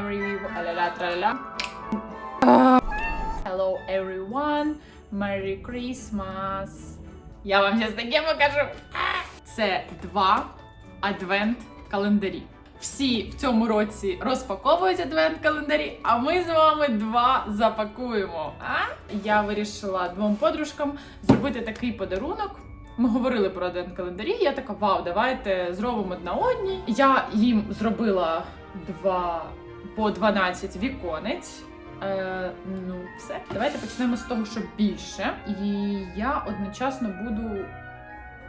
everyone. Hello everyone. Merry Christmas. Я вам зараз таке покажу. Це два адвент календарі. Всі в цьому році розпаковують адвент календарі, а ми з вами два запакуємо. А? Я вирішила двом подружкам зробити такий подарунок. Ми говорили про адвент календарі. Я така, вау, давайте зробимо одна одній. Я їм зробила два по 12 віконець. Е, ну, все. Давайте почнемо з того, що більше. І я одночасно буду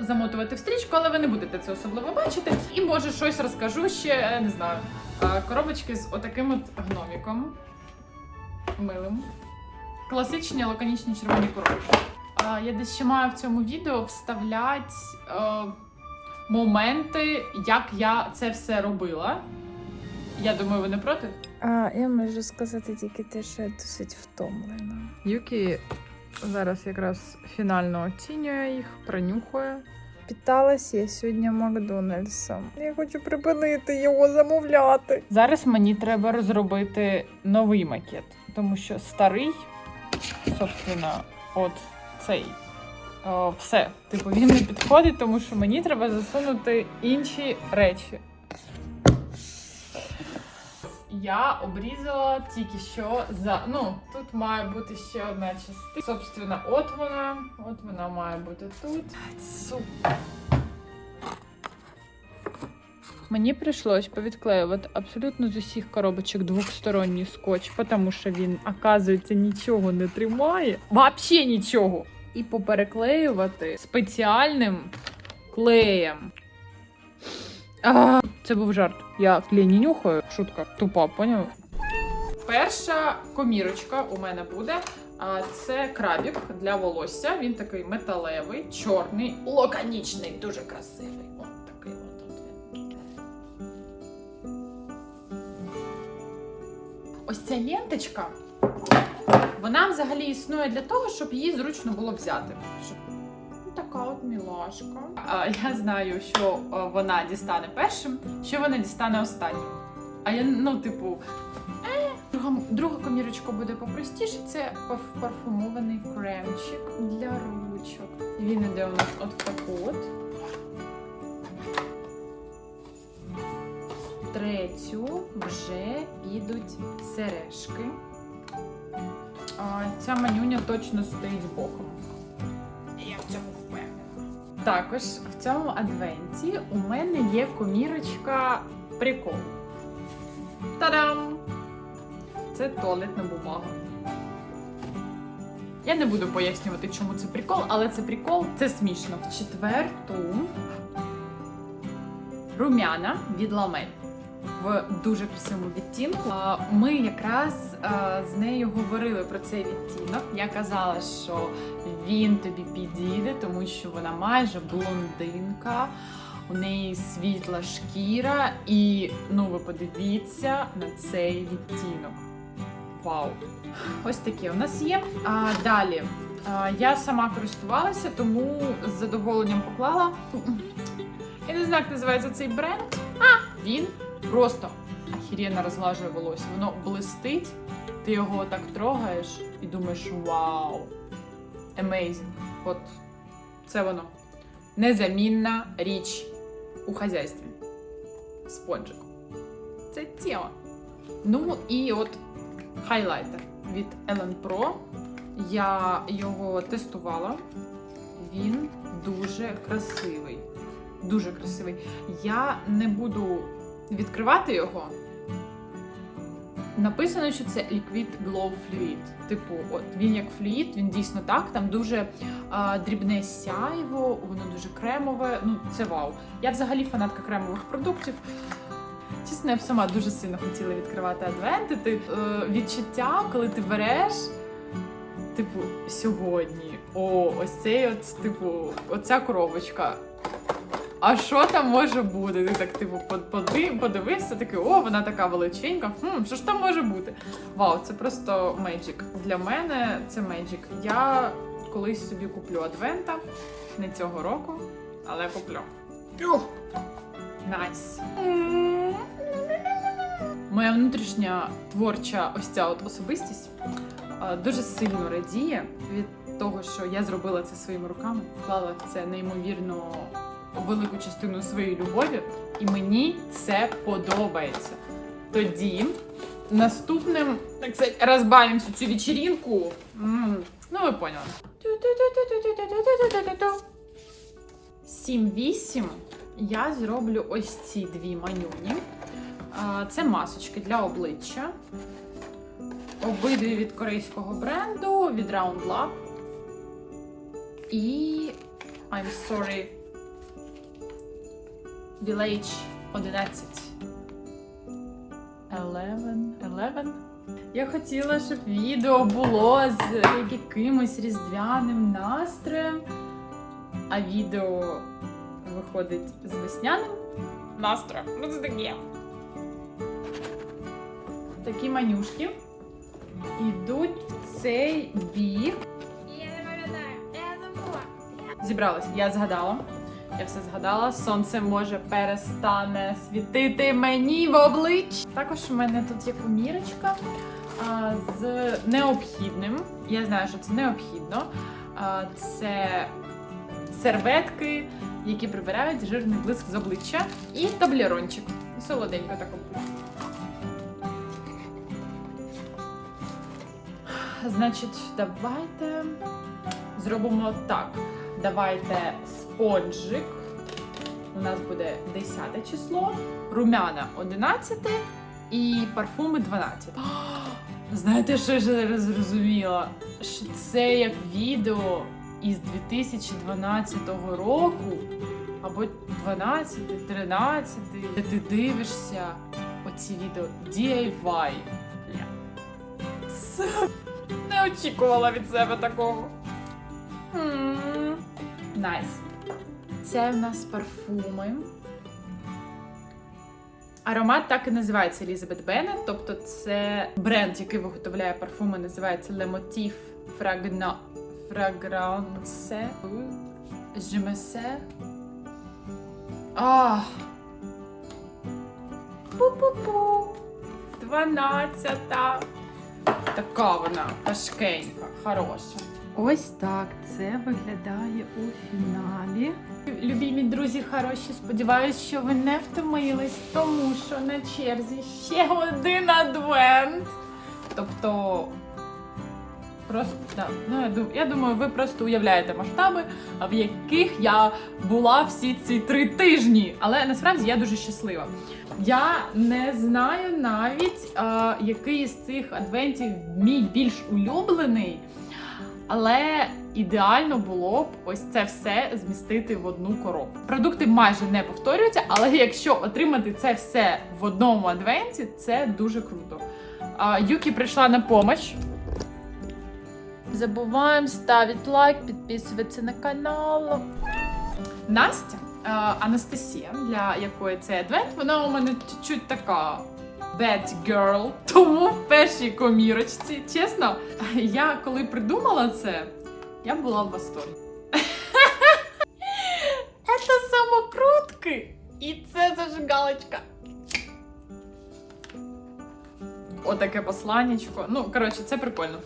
замотувати в стрічку, але ви не будете це особливо бачити. І може щось розкажу ще, е, не знаю. Е, Коробочки з отаким от гноміком. Милим. Класичні лаконічні червоні коробки. Е, Я десь ще маю в цьому відео вставляти е, моменти, як я це все робила. Я думаю, ви не проти? А, я можу сказати тільки те, що я досить втомлена. Юкі зараз якраз фінально оцінює їх, пронюхує. Питалась я сьогодні Макдональдсом. Я хочу припинити його замовляти. Зараз мені треба розробити новий макет, тому що старий, собственно, от цей. О, все, типу, він не підходить, тому що мені треба засунути інші речі. Я обрізала тільки що за. Ну, тут має бути ще одна частина. Собственно, от вона. От вона має бути тут. Супер. Мені прийшлось повідклеювати абсолютно з усіх коробочок двохсторонній скотч, тому що він, оказується, нічого не тримає. Вообще нічого. І попереклеювати спеціальним клеєм. А, це був жарт. Я клей не нюхаю. Шутка. Тупа, поняв? Перша комірочка у мене буде. А це крабік для волосся. Він такий металевий, чорний, лаконічний, дуже красивий. От такий от він. Ось ця ленточка, вона взагалі існує для того, щоб її зручно було взяти. Щоб... От мілашка. Я знаю, що вона дістане першим, що вона дістане останнім. А я, ну, типу, е, друга, друга комірочка буде попростіше. Це парфумований кремчик для ручок. Він іде у нас от в таку от. Третю вже підуть сережки. А, ця манюня точно стоїть боком. Також в цьому адвенті у мене є комірочка прикол. Та-дам! Це туалетна бумага. Я не буду пояснювати, чому це прикол, але це прикол, це смішно. В четверту румяна від ламель в дуже красивому відтінку. Ми якраз з нею говорили про цей відтінок. Я казала, що він тобі підійде, тому що вона майже блондинка. У неї світла шкіра, і ну ви подивіться на цей відтінок. Вау! Ось такі у нас є. А, далі. А, я сама користувалася, тому з задоволенням поклала. Я не знаю, як називається цей бренд. А, він просто ахіренно розглажує волосся. Воно блистить, ти його так трогаєш і думаєш: вау! Amazing. От це воно. Незамінна річ у хазяйстві. Спонжик. Це тема. Ну і от хайлайтер від Ellen Pro. Я його тестувала. Він дуже красивий. Дуже красивий. Я не буду відкривати його. Написано, що це Liquid Glow Fluid. Типу, от він як флюїд, він дійсно так. Там дуже а, дрібне сяйво, воно дуже кремове. Ну, це вау. Я взагалі фанатка кремових продуктів. Чесно, я б сама дуже сильно хотіла відкривати адвенти. Ти, е, відчуття, коли ти береш, типу, сьогодні. О, ось цей от, типу, оця коробочка. А що там може бути? Ти так, типу, под- подивився, такий, о, вона така величенька. Хм, що ж там може бути? Вау, це просто Magic. Для мене це Magic. Я колись собі куплю адвента, не цього року, але куплю. Найс. моя внутрішня творча ось ця от особистість дуже сильно радіє від того, що я зробила це своїми руками, вклала в це неймовірно велику частину своєї любові, і мені це подобається. Тоді наступним, так сказати, розбавимо цю вечеринку. М, Ну, ви поняли. 7-8 я зроблю ось ці дві манюні. Це масочки для обличчя. Обидві від корейського бренду, від Round Lab. І I'm sorry. Village 11. 11. 11. Я хотіла, щоб відео було з якимось різдвяним настроєм, а відео виходить з весняним настроєм. Ну це таке. Такі манюшки йдуть в цей бік. Я не пам'ятаю, я забула. Зібралась, я згадала. Я все згадала. Сонце може перестане світити мені в обличчя. Також у мене тут є помірочка а, з необхідним. Я знаю, що це необхідно. А, це серветки, які прибирають жирний блиск з обличчя, і таблерончик. Солоденько тако. Значить, давайте зробимо так. Давайте спонжик. У нас буде 10 число, румяна 11 і парфуми 12. Знаєте, що я зараз зрозуміла? Що це як відео із 2012 року, або 12, 13, де ти дивишся оці відео DIY. Це не очікувала від себе такого. Найс. Це в нас парфуми. Аромат так і називається Елізабет Беннет, тобто це бренд, який виготовляє парфуми, називається Le Motif. Fragrance. Je me sais. А. Пу-пу-пу. Дванадцята. Така вона важкенька, хороша. Ось так це виглядає у фіналі. Любі мій друзі хороші, сподіваюся, що ви не втомились, тому що на черзі ще один адвент. Тобто, просто да, ну, я, я думаю, ви просто уявляєте масштаби, в яких я була всі ці три тижні. Але насправді я дуже щаслива. Я не знаю навіть, а, який з цих адвентів мій більш улюблений. Але ідеально було б ось це все змістити в одну коробку. Продукти майже не повторюються, але якщо отримати це все в одному адвенті, це дуже круто. Юкі прийшла на помощь. Забуваємо ставити лайк, підписуватися на канал. Настя, Анастасія, для якої це адвент, вона у мене чуть-чуть така bad girl. Тому в першій комірочці, чесно, я коли придумала це, я була в восторгі. Це самокрутки! І це зажигалочка. Отаке посланнячко. Ну, коротше, це прикольно.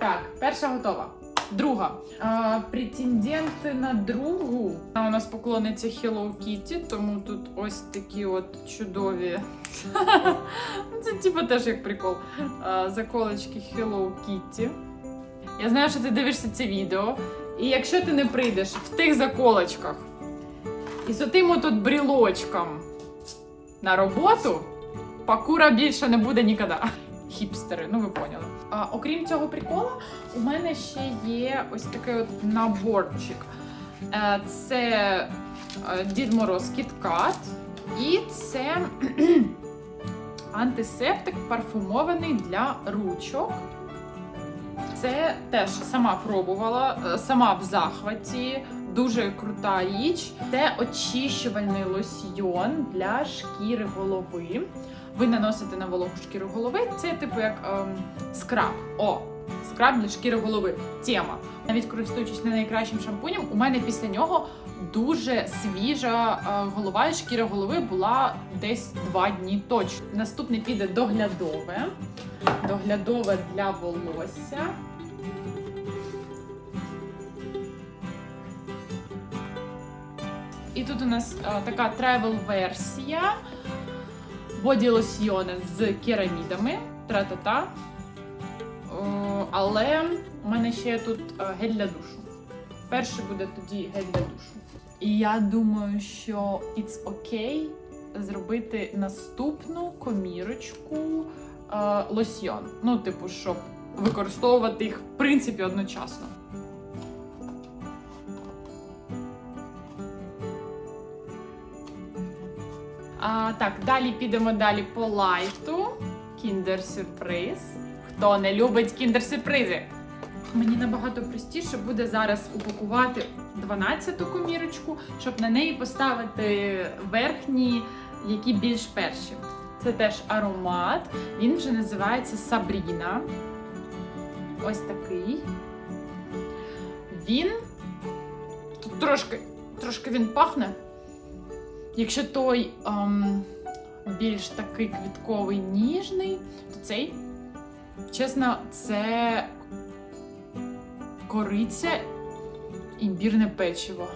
Так, перша готова. Друга. А, претенденти на другу. Вона у нас поклонниця Hello Kitty, тому тут ось такі от чудові. Це типу теж як прикол. А, заколочки Hello Kitty. Я знаю, що ти дивишся це відео. І якщо ти не прийдеш в тих заколочках і з отим отут брілочком на роботу, пакура більше не буде ніколи. Хіпстери, ну ви поняли. А, окрім цього прикола, у мене ще є ось такий от наборчик. Е, Це е, Дід Мороз Кіткат. І це антисептик парфумований для ручок. Це теж сама пробувала, е, сама в захваті. Дуже крута річ. Це очищувальний лосьйон для шкіри голови. Ви наносите на вологу шкіру голови. Це типу як ем, скраб. О, скраб для шкіри голови. Тема. Навіть користуючись не найкращим шампунем, у мене після нього дуже свіжа е, голова, і шкіра голови була десь два дні точно. Наступне піде доглядове. Доглядове для волосся. І тут у нас е, така тревел-версія боді лосьйони з керамідами. Тра-та-та. Але у мене ще тут е, гель для душу. Перший буде тоді гель для душу. І я думаю, що it's okay зробити наступну комірочку е, лосьйон. Ну, типу, щоб використовувати їх в принципі одночасно. А, так, далі підемо далі по лайту. Кіндер-сюрприз. Хто не любить кіндер-сюрпризи? Мені набагато простіше буде зараз упакувати 12-ту комірочку, щоб на неї поставити верхні, які більш перші. Це теж аромат. Він вже називається Сабріна. Ось такий. Він трошки, трошки він пахне. Якщо той ем, більш такий квітковий ніжний, то цей, чесно, це кориця імбірне печиво.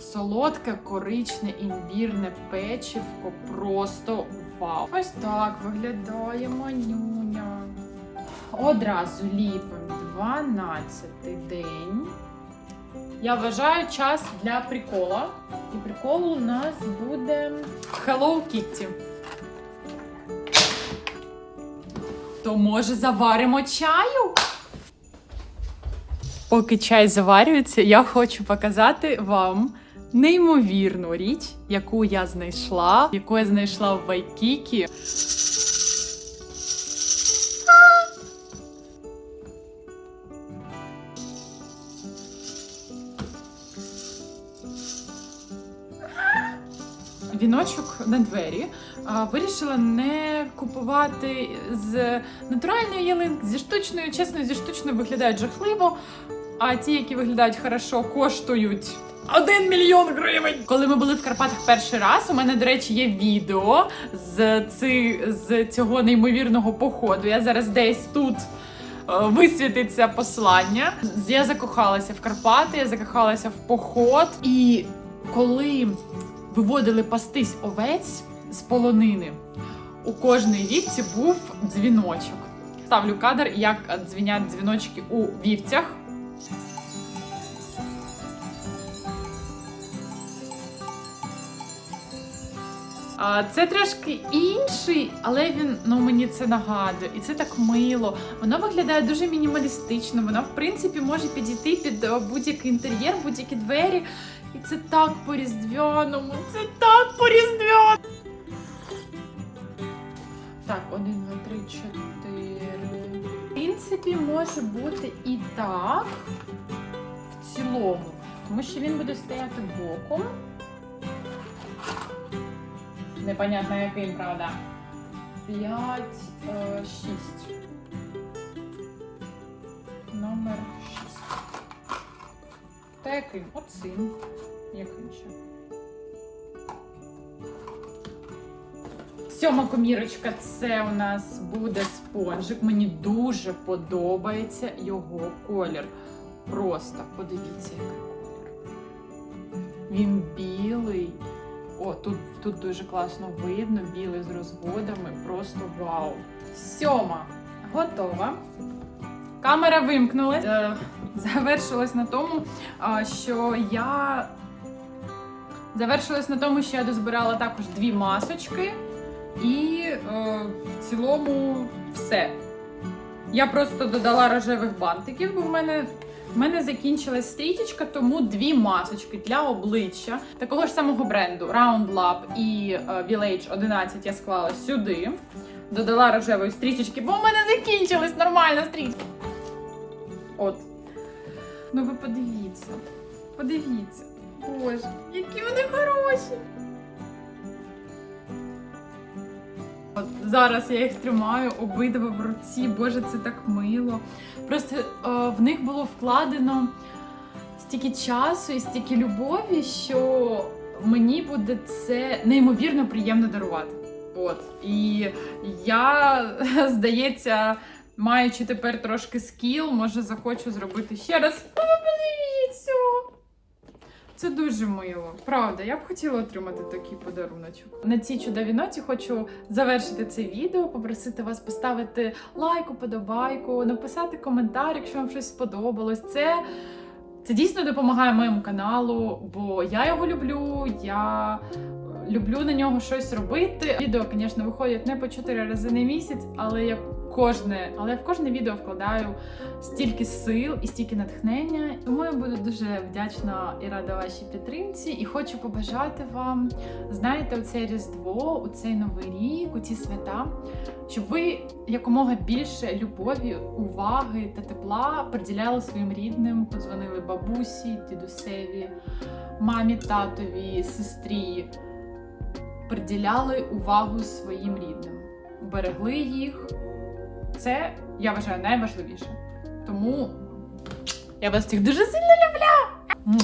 Солодке, коричне, імбірне печивко. Просто вау. Ось так виглядає манюня. Одразу ліпимо 12 день. Я вважаю час для прикола. І прикол у нас буде Hello Kitty. То може заваримо чаю? Поки чай заварюється, я хочу показати вам неймовірну річ, яку я знайшла, яку я знайшла в Вайкікі. Віночок на двері. Вирішила не купувати з натуральної ялинки, зі штучною. Чесно, зі штучною виглядають жахливо. А ті, які виглядають хорошо, коштують 1 мільйон гривень. Коли ми були в Карпатах перший раз, у мене, до речі, є відео з, ци, з цього неймовірного походу. Я зараз десь тут. е, Висвітиться послання. Я закохалася в Карпати, я закохалася в поход. І коли виводили пастись овець з полонини, у кожній вівці був дзвіночок. Ставлю кадр, як дзвінять дзвіночки у вівцях. Це трошки інший, але він ну мені це нагадує, і це так мило. Воно виглядає дуже мінімалістично. Воно, в принципі, може підійти під е, будь-який інтер'єр, будь-які двері. І це так по-різдвяному, це так по-різдвяному. Так, один, два, три, чотири. В принципі, може бути і так в цілому, тому що він буде стояти боком. Непонятно яким, правда. 5, 6. Номер 6. Та яким? Оцим. Яким ще? Сьома комірочка це у нас буде спонжик. Мені дуже подобається його колір. Просто подивіться, який колір. Він білий. О, тут, тут дуже класно видно, білий з розводами. Просто вау. Сьома готова. Камера вимкнулась. Завершилась на тому, що я. Завершилась на тому, що я дозбирала також дві масочки, і е, в цілому все. Я просто додала рожевих бантиків, бо в мене в мене закінчилась стрічечка, тому дві масочки для обличчя такого ж самого бренду Round Lab і е, Village 11 я склала сюди. Додала рожевої стрічечки, бо в мене закінчилась нормальна стрічка. От. Ну ви подивіться. Подивіться. Боже, які вони хороші. От зараз я їх тримаю обидва в руці. Боже, це так мило. Просто е, в них було вкладено стільки часу і стільки любові, що мені буде це неймовірно приємно дарувати. От. І я, здається, маючи тепер трошки скіл, може захочу зробити ще раз. А ви подивіться! Це дуже мило. Правда, я б хотіла отримати такий подаруночок. На цій чудовій ноті хочу завершити це відео, попросити вас поставити лайк, уподобайку, написати коментар, якщо вам щось сподобалось. Це, це дійсно допомагає моєму каналу, бо я його люблю. Я е, люблю на нього щось робити. Відео, звісно, виходять не по 4 рази на місяць, але я кожне, але я в кожне відео вкладаю стільки сил і стільки натхнення. Тому я буду дуже вдячна і рада вашій підтримці. І хочу побажати вам, знаєте, у це Різдво, у цей новий рік, у ці свята, щоб ви якомога більше любові, уваги та тепла приділяли своїм рідним, подзвонили бабусі, дідусеві, мамі, татові, сестрі. Приділяли увагу своїм рідним, берегли їх. Це я вважаю найважливіше. Тому я вас цих дуже сильно люблю.